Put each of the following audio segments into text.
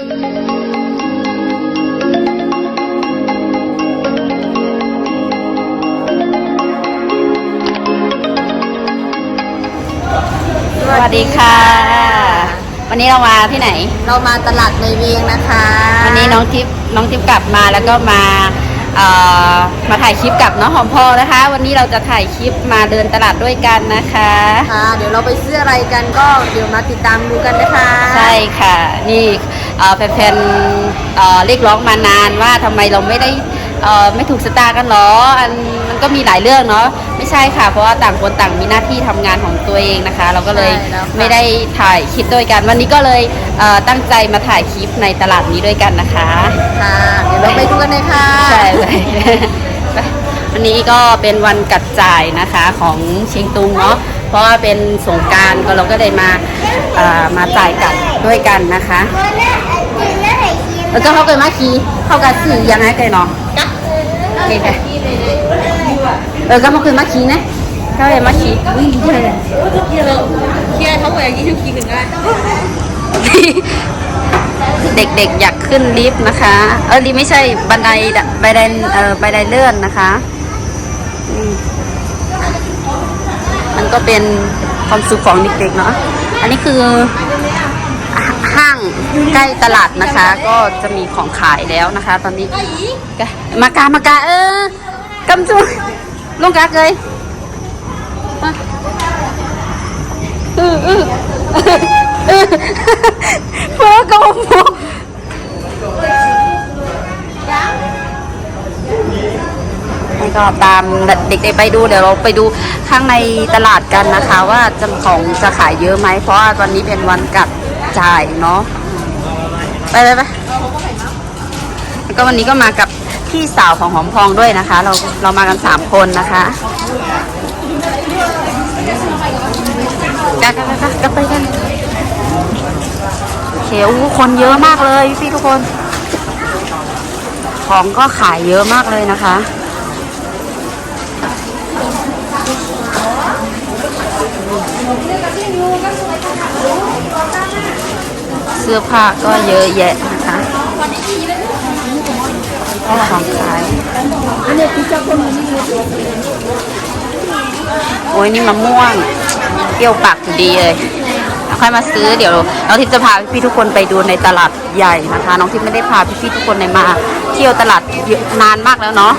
สวัสดีค่ะ วันนี้เรามาที่ไหน เรามาตลาดในเวียงนะคะ วันนี้น้องทิพย์น้องทิพย์กลับมาแล้วก็มาเอ่อมาถ่ายคลิปกับน้องหอมพอนะคะ วันนี้เราจะถ่ายคลิปมาเดินตลาดด้วยกันนะคะ ค่ะ เดี๋ยวเราไปซื้ออะไรกันก็เดี๋ยวมาติดตามดูกันนะคะ ใช่ค่ะ นี่เอ่อ แฟนๆเอ่อเรียกร้องมานานว่าทำไมเราไม่ได้เอ่อไม่ถูกสตาร์กันหรออันมันก็มีหลายเรื่องเนาะไม่ใช่ค่ะ เพราะว่าต่างคนต่างมีหน้าที่ทำงานของตัวเองนะคะ เราก็เลยใช่แล้วค่ะไม่ได้ถ่ายคลิปด้วยกัน วันนี้ก็เลยเอ่อตั้งใจมาถ่ายคลิปในตลาดนี้ด้วยกันนะคะค่ะเดี๋ยวเราไปดูกันเลยค่ะใช่เลยวันนี้ก็เป็นวันกัดจ่ายนะคะของเชียงตุงเนาะเพราะว่าเป็นสงกรารก็เราก็เลยมาเอ่อมาจ่ายกัด ด้วยกันนะคะ แล้วก็เขาเกิดมาคีเขากับสื่อยังไงกันเนาะโอเคค่ะเออก็มาคืนมาคีนะเขาเลยมาคีอุ้ยเท่เลยเคลียร์เขาบอกอย่างนี้ทุกทีหนึ่งได้เด็กๆอยากขึ้นลิฟต์นะคะ เออลิฟต์ไม่ใช่บันไดดะบันไดเออบันไดเลื่อนนะคะอืมมันก็เป็นความสุขของเด็กๆเนาะ อันนี้คือห้าง ใกล้ตลาดนะคะ ก็จะมีของขายแล้วนะคะ ตอนนี้มากามากาเออกำจุลงกาเลยอืออือเออเพื่อกบหมูให้ก็ตามเด็กๆไปดูเดี๋ยวเราไปดูข้างในตลาดกันนะคะ ว่าจะของจะขายเยอะไหมเพราะว่าวันนี้เป็นวันกัด จ่ายเนาะไปไปไปแล้วก็วันนี้ก็มากับพี่สาวของหอมพองด้วยนะคะ เราเรามากันสามคนนะคะกันกันกันกันไปกันโอเคอ้คนเยอะมากเลยพี่ทุกคน ของก็ขายเยอะมากเลยนะคะ เสื้อผ้าก็เยอะแยะนะคะของขายโอ้ยนี่มะม่วง เปรี้ยวปากดีเลยค่อยมาซื้อเดี๋ยวน้องทิพย์จะพาพี่ทุกคนไปดูในตลาดใหญ่นะคะ น้องทิพย์ไม่ได้พาพี่ๆทุกคนในมา เที่ยวตลาดนานมากแล้วเนาะ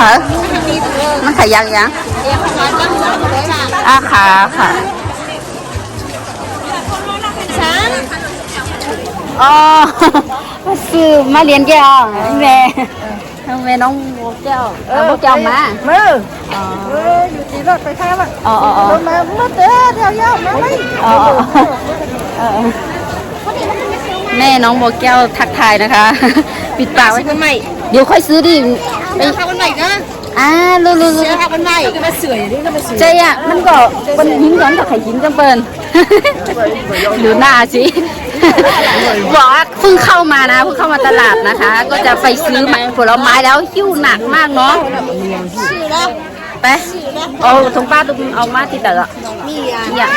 ฮะทางนี้เออมันขายยังยังเดี๋ยวเขาตั้งสามร้อยบาทอาขาค่ะฉันอ๋อซื้อมาเรียนแก้วแม่แม่น้องโมแก้วน้องโมแก้วมามือเอออยู่ที่รถไปข้ามอะอ๋ออ๋ออ๋อรถมาเมื่อเด้อเดี๋ยวยาวมาไหมอ๋ออ๋อเออแม่น้องโมแก้วทักทายนะคะ ปิดปากไว้คนใหม่ เดี๋ยวค่อยซื้อดิไปเสื้อผ้าคนใหม่ก็อ่ารู้รู้รู้เสื้อผ้าคนใหม่ก็มาสวยนี่ก็มาสวยใจอะมันก็มันหินย้อนกับไข่หินจังเปินดูหน้าสิบอกว่าเพิ่งเข้ามานะเพิ่งเข้ามาตลาดนะคะ ก็จะไปซื้อผลไม้แล้วหิ้วหนักมากเนาะชื่อแล้วไปเอาถุงป้าตุ้มเอามาติดแต่ละมีอะเนี่ย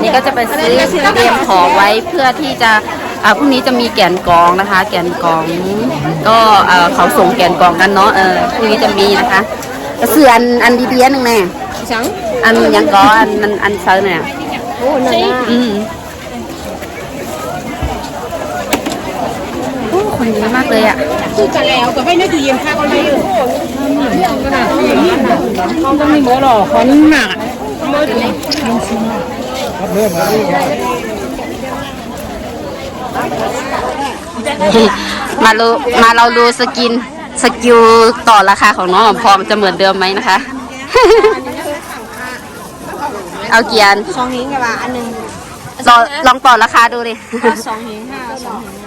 นี่ก็จะไปซื้อเตรียมของไว้เพื่อที่จะ อ่าพรุ่งนี้จะมีแกนกองนะคะ แกนกอง ก็เอ่อเขาส่งแกนกองกันเนาะเออพรุ่งนี้จะมีนะคะก็ซื้ออันอันดีๆหนึ่งแน่สังอันยังก็อันอันอันเซอร์เนี่ยโอ้นั่นน่ะอืมโอ้คนเยอะมากเลยอะคือกันแล้วก็ไม่ได้ดูเย็นค่ะคนไม่อยู่เขาต้องมีหมอหรอคนหนักหมอจะ มาดูมาเราดูสกินสกิลต่อราคาของน้องหอมพอมจะเหมือนเดิมไหมนะคะ เอาเกียนสองหิงกับว่าอันหนึ่งลองลองต่อราคาดูดิสองหิงห้าสองหิง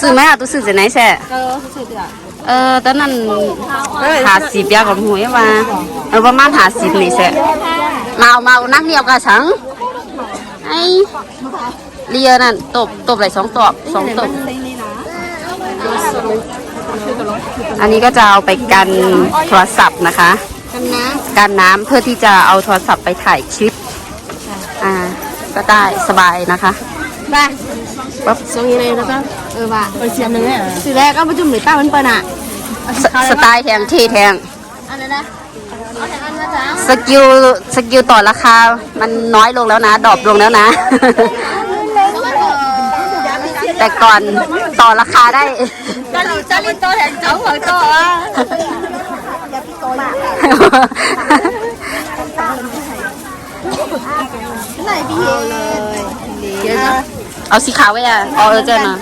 ซื้อไหมอะตู้ซื้อจากไหนแช่เออสุดอะเออตอนนั้นหาสิบยากับหวยมาเออประมาณหาสิบนี่แช่มาเอามาเอานักเดียวกับสังไอ เรียนั่นตบตบไหลสองตบสองตบอันนี้ก็จะเอาไปกันโทรศัพท์นะคะ กันน้กันน้ำเพื่อที่จะเอาโทรศัพท์ไปถ่ายคลิป อ่า ก็ได้สบายนะคะำบ้าปั๊บทรงยังไงแล้วก็เออว่าไปเชียร์หนึ่งเนี่ยสื่อแรกก็ประจุมหรือป้ามันเปิดอะสสไตล์แทงที่แทงอันนั้นนะเอาแต่อันนะจ๊ะสกิลสกิลต่อราคา มันน้อยลงแล้วนะ ดรอปลงแล้วนะ แต่ก่อนต่อราคาได้จะรีจะรีตัวแทนเจ้าของตัวอะไหนพี่เลยเดี๋ยวนะเอาสีขาวไว้อะเอาเออเจอนะ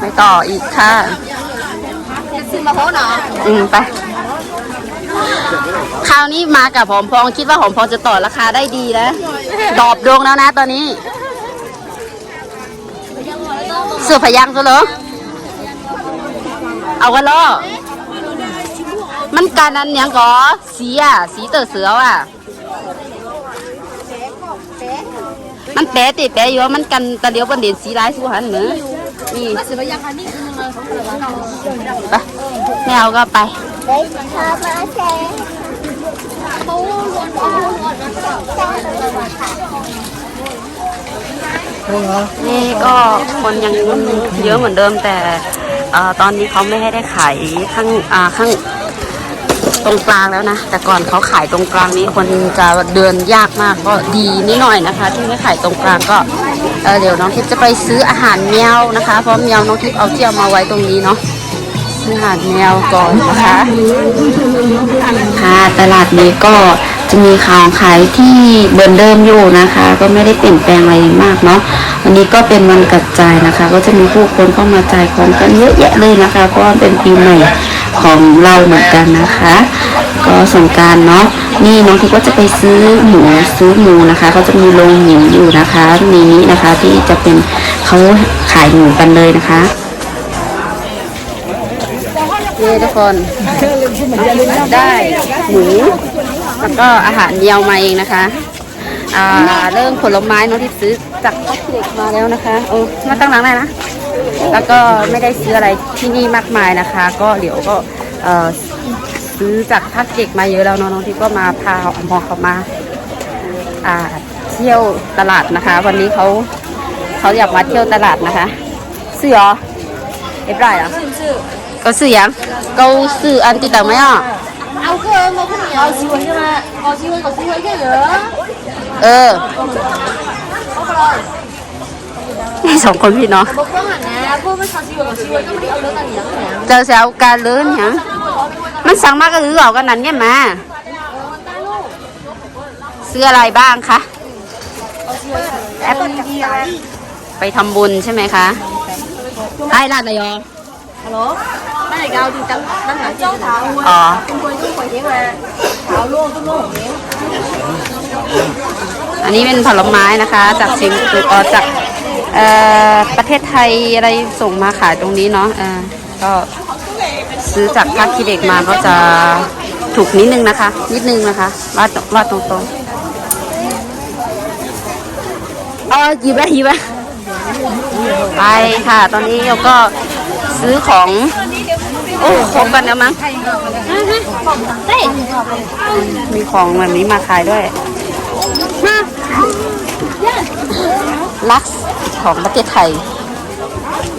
ไม่ต่ออีกค่ะจะซื้อมาโพสเนาะอืมไปคราวนี้มากับหอมพองคิดว่าหอมพองจะต่อราคาได้ดีนะดรอบดวงแล้วนะตอนนี้เสือพยังซะเหรอเอากันล้อมันการนั้นยังก่อสีอะ สีเตอเสืออะ มันแปะติแปะอยู่ว่ามันกันตะเดียวบนเด่นสีร้ายสู้หันเหมือนนี่ซื้อายังคันนี้คือมันของเราไปไม่เอาก็ไป นี่ก็คนยังเยอะเหมือนเดิมแต่ตอนนี้เขาไม่ให้ได้ขายข้างข้างตรงกลางแล้วนะ แต่ก่อนเขาขายตรงกลางนี้คนจะเดินยากมากก็ดีนิดหน่อยนะคะ ที่ไม่ขายตรงกลางก็เเดี๋ยวน้องทิพย์จะไปซื้ออาหารแมวนะคะเพราะแมวน้องทิพย์เอาเที่ยวมาไว้ตรงนี้เนาะซื้ออาหารแมวก่อนนะคะค่ะตลาดนี้ก็ จะมีของขายที่เหมือนเดิมอยู่นะคะ ก็ไม่ได้เปลี่ยนแปลงอะไรมากเนาะวันนี้ก็เป็นวันกระจายนะคะ ก็จะมีผู้คนเข้ามาจ่ายของกันเยอะแยะเลยนะคะเพราะเป็นปีใหม่ของเราเหมือนกันนะคะ ก็สงการเนาะนี่น้องทิพย์ก็จะไปซื้อหมูซื้อหมูนะคะเขาจะมีโรงหมูอยู่นะคะนี้นะคะที่จะเป็นเขาขายหมูกันเลยนะคะนี่ทุกคนได้หมู แล้วก็อาหารเยียวมาเองนะคะอ่าเริ่มผลไม้น้องทิพย์ซื้อจากพ่อเด็กมาแล้วนะคะโอ้มาตั้งหลังได้นะ แล้วก็ไม่ได้ซื้ออะไรที่นี่มากมายนะคะ ก็เดี๋ยวก็เอ่อซื้อจากภาคเก็กมาเยอะแล้วเนาะน้องที่ก็มาพาอมพอเขามาอ่าเที่ยวตลาดนะคะ วันนี้เขาเขาอยากมาเที่ยวตลาดนะคะซื้อเหรอเรียบร้อยเหรอก็ซื้อยังก็ซื้ออันติดต่อไหมอะ เอาเกินมาคนเดียวซื้อไว้ใช่ไหมเอาซื้อไว้ก็ซื้อไว้แค่เหรอเออนี่สองคนพี่เนาะบอกว่าหันนะพวกไม่ชอบซื้อไว้ก็ซื้อไว้ก็ไม่ได้เอาเรื่องกันอย่างนี้เจอแซวการเลื่อนหยังมันสั่งมากก็คือออกกันนั้นเนี่ยมาซื้ออะไรบ้างคะแอปไปทำบุญใช่ไหมคะไอ้ลาดอะไรยอฮัลโหล ไม่ได้เอาดูจังนั่นหาเจ้าเท้าอ๋อคุณควรต้องควรเลี้ยงมาเท้าโล่งต้นโล่งเลี้ยงอันนี้เป็นผลไม้นะคะจากชิงตุเออจากเอ่อประเทศไทยอะไรส่งมาขายตรงนี้เนาะเออก็ซื้อจากภาคคีเด็กมาก็จะถูกนิดนึงนะคะ นิดนึงนะคะว่าว่าตรงๆเอาหยิบไปหยิบไปไปค่ะ ตอนนี้เราก็ซื้อของ โอ้ครบกันแล้วมั้งมีของแบบนี้มาขายด้วยลักซ์ของประเทศไทย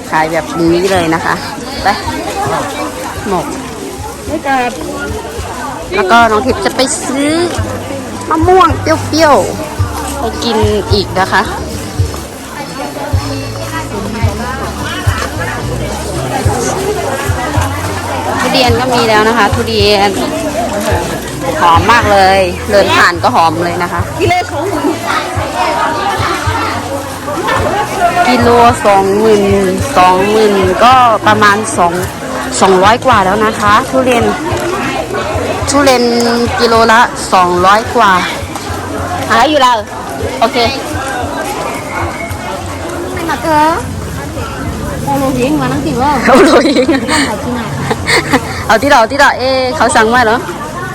ขายแบบนี้เลยนะคะไปหมกแล้วก็น้องทิพย์จะไปซื้อมะม่วงเปรี้ยวๆไปกินอีกนะคะ เรียนก็มีแล้วนะคะ ทุเรียน หอมมากเลย เดินผ่านก็หอมเลยนะคะ กิโลสองหมื่นสองหมื่นก็ประมาณสองสองร้อยกว่าแล้วนะคะ ทุเรียน ทุเรียนกิโลละสองร้อยกว่าหาอยู่แล้วโอเคไม่มาเกอเอาลงเลี้ยงมานั่งติว่าเอาเลยขายที่ไหนคะ เอาที่เราที่เราเอ๊ะเขาสั่งมาเหรอ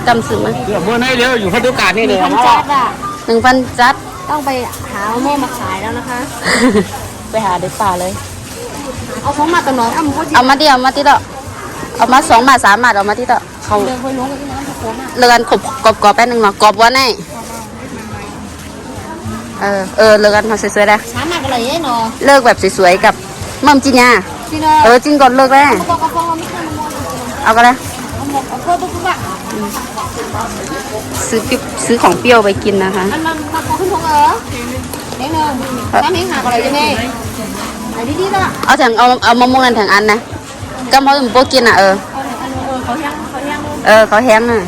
จำสื่อไหมเดี๋ยวเมื่อไหร่เดี๋ยวอยู่พัทยานี่เลยพันจัดอะ หนึ่งพันจัดต้องไปหาแม่มาขายแล้วนะคะ ไปหาในป่าเลย เอาของมาตัวน้อยเอาหมดเอามาดิเอามาที่เตาเอามาสองมาสามมาเอามาที่เตาเขาเดินไปลงกันที่น้ำตะโกนอะเลือนขบกรอบกรอบแป๊บนึงเนาะกรอบว่าแน่เออเออเลิกกันมาสวยๆได้ช้ามากันเลยเนาะเลิกแบบสวยๆกับมัมจินยาพี่เนาะเออจริงก่อนเลิกแล้ว เขาบอกเขาฟ้องเราไม่เคยมา เอาก็แล้วเอาหมดเอาเพิ่มปุ๊บปุ๊บอะซื้อปิ๊บซื้อของเปรี้ยวไปกินนะคะมันมันมาขอขึ้นทงเออเด้งเนอะน้ำเฮงหาอะไรกันแน่ไหนดีๆละเอาถังเอาเอามะม่วงนั่นถังอันนะก็เพราะมันโปกินอะเออเอาไหนอันเออเขายังเขายังเออเขาแห้งอะ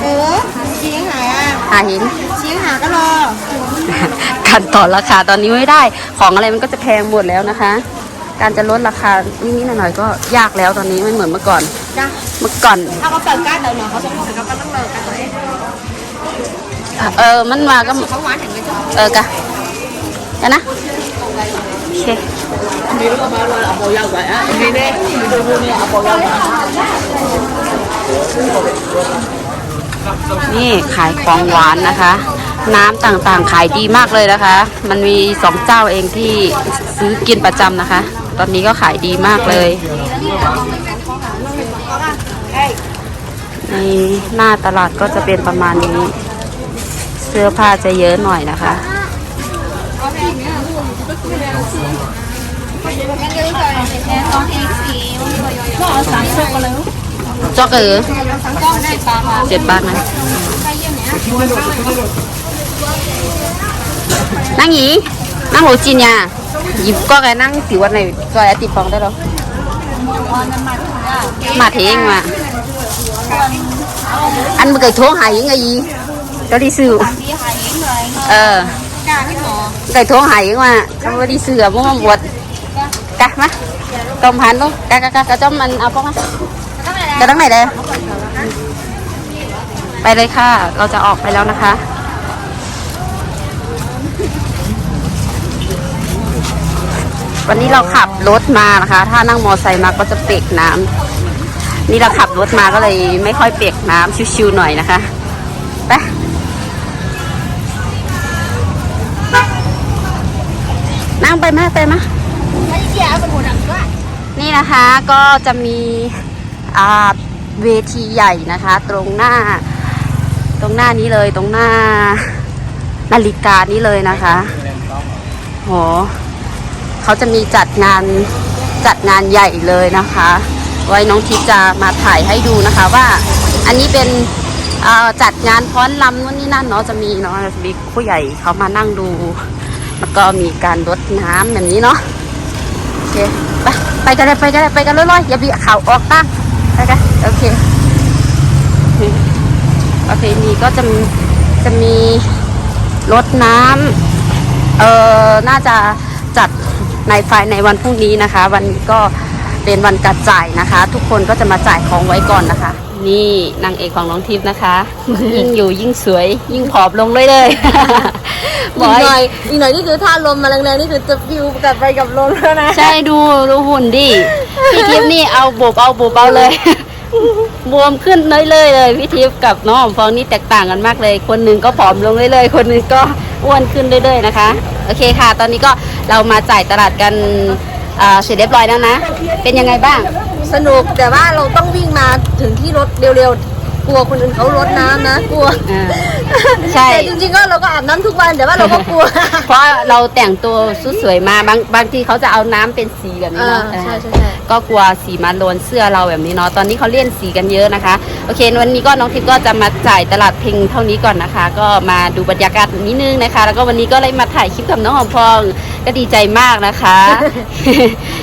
เออเชียงหายอะหาหินเชียงหาก็รอการต่อราคาตอนนี้ไม่ได้ ของอะไรมันก็จะแพงหมดแล้วนะคะ การจะลดราคานิดๆหน่อยๆก็ยากแล้วตอนนี้ไม่เหมือนเมื่อก่อน จ้ะเมื่อก่อน ถ้าเขาเปิดการ์ดเดี๋ยวเนาะเขาจะพูดกับเขาต้องเลิกกันเลยเออ มันมาก็ เขาหวานถึงเลยจ้ะเออกะกันนะ โอเคนี่ขายของหวานนะคะ น้ำต่างๆขายดีมากเลยนะคะ มันมีสองเจ้าเองที่ซื้อกินประจำนะคะ ตอนนี้ก็ขายดีมากเลยในหน้าตลาดก็จะเป็นประมาณนี้ เสื้อผ้าจะเยอะหน่อยนะคะจอกเออเจ็ดบาทนะนั่งหีนั่งโหจีนยา หยิบก็ไงนั่งสิวันไหนก็ไอติดฟองได้หรอมาเทงมาอันมันเกิดโทรหายยังไงยีก็ดีซื้อเออการที่อเกิดโทรหายังมาเขาไม่ได้ซื้อมั่วบวชกะมาต้มพันลูกกะกะกะกะจ้อมมันเอาปะมาจะตั้งไหนเลยไปเลยค่ะ เราจะออกไปแล้วนะคะ วันนี้เราขับรถมานะคะ ถ้านั่งมอไซค์มาก็จะเปียกน้ำนี่เราขับรถมาก็เลยไม่ค่อยเปียกน้ำชิวๆหน่อยนะคะไปนั่งไปมาไปมาไม่เสียสมุนอะก็นี่นะคะก็จะมีเวทีใหญ่นะคะ ตรงหน้า ตรงหน้านี้เลยตรงหน้า นาฬิกานี้เลยนะคะโห เขาจะมีจัดงานจัดงานใหญ่เลยนะคะ ไว้น้องทิพย์จะมาถ่ายให้ดูนะคะว่า อันนี้เป็นจัดงานพ้อนลำนู่นนี่นั่นเนาะจะมีเนาะจะมีผู้ใหญ่เขามานั่งดู แล้วก็มีการรดน้ำแบบนี้เนาะโอเคไปไปกันเลยไปกันเลยไปกันเลยๆอย่าเบียเข่าออกตั้งไปกันโอเคประเพณีก็จะจะมีรถน้ำเออน่าจะจัด ในไฟในวันพรุ่งนี้นะคะ วันนี้ก็เป็นวันกัดจ่ายนะคะ ทุกคนก็จะมาจ่ายของไว้ก่อนนะคะ นี่นางเอกของน้องทิพย์นะคะ ยิ่งอยู่ยิ่งสวย ยิ่งผอมลงเลยเลยอีกหน่อยอีกหน่อยนี่คือถ้าลมมาแรงๆนี่คือจะฟิวกลับไปกับลมแล้วนะใช่ดูดูหุ่นดิพี่ทิพย์นี่เอาบุบเอาบุบเอาเลยบวมขึ้นเลยเลยเลยพี่ทิพย์กับน้องหอมฟองนี่แตกต่างกันมากเลย คนหนึ่งก็ผอมลงเลยเลยคนหนึ่งก็อ้วนขึ้นเรื่อยๆนะคะ โอเคค่ะ ตอนนี้ก็เรามาจ่ายตลาดกันเสร็จเรียบร้อยแล้วนะ เป็นยังไงบ้าง สนุกแต่ว่าเราต้องวิ่งมาถึงที่รถเร็วๆ กลัวคนอื่นเขารดน้ำนะ กลัวอ่าใช่ แต่จริงๆก็เราก็อาบน้ำทุกวันแต่ว่าเราก็กลัว เพราะเราแต่งตัวสุดสวยมาบางบางทีเขาจะเอาน้ำเป็นสีแบบนี้เนาะอ่าใช่อ่าใช่ใช่ ก็กลัวสีมาโดนเสื้อเราแบบนี้เนาะตอนนี้เขาเลี่ยนสีกันเยอะนะคะ โอเค วันนี้ก็น้องทิพย์ก็จะมาจ่ายตลาดเพิงเท่านี้ก่อนนะคะ ก็มาดูบรรยากาศนิดนึงนะคะ แล้วก็วันนี้ก็เลยมาถ่ายคลิปกับน้องหอมพองก็ดีใจมากนะคะ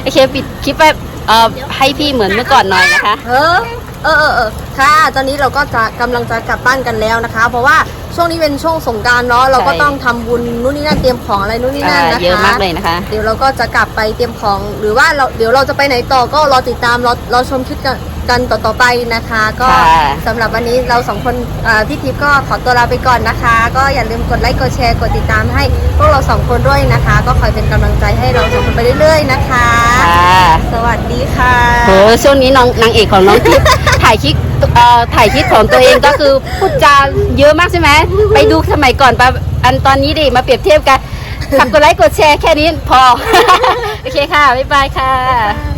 โอเคปิดคลิปไปเอ่อให้พี่เหมือนเมื่อก่อนหน่อยนะคะ เออ เออเออเออค่ะ ตอนนี้เราก็จะกำลังจะกลับบ้านกันแล้วนะคะ เพราะว่าช่วงนี้เป็นช่วงสงกรารเนาะเราก็ใช่ ต้องทำบุญนู่นนี่นั่นเตรียมของอะไรนู่นนี่นั่นอ่านะคะ เยอะมากเลยนะคะ เดี๋ยวเราก็จะกลับไปเตรียมของ หรือว่าเราเดี๋ยวเราจะไปไหนต่อก็รอติดตามรอรอชมคลิปกัน กันต่อๆไปนะคะ ก็ค่ะสำหรับวันนี้เราสองคนอ่าพี่ทิพย์ก็ขอตัวลาไปก่อนนะคะ ก็อย่าลืมกดไลค์กดแชร์กดติดตามให้พวกเราสองคนด้วยนะคะ ก็คอยเป็นกำลังใจให้เราสองคนไปเรื่อยๆนะคะ ค่ะสวัสดีค่ะ โหช่วงนี้น้องนางเอกของน้องทิพย์ ถ่ายคลิปเอ่อถ่ายคลิปของตัวเองก็คือพูดจาเยอะมากใช่ไหมไปดูสมัยก่อนปะอันตอนนี้ดิมาเปรียบเทียบกันฝากกดไลค์กดแชร์แค่นี้พอ โอเคค่ะ บ๊ายบายค่ะบ๊ายบาย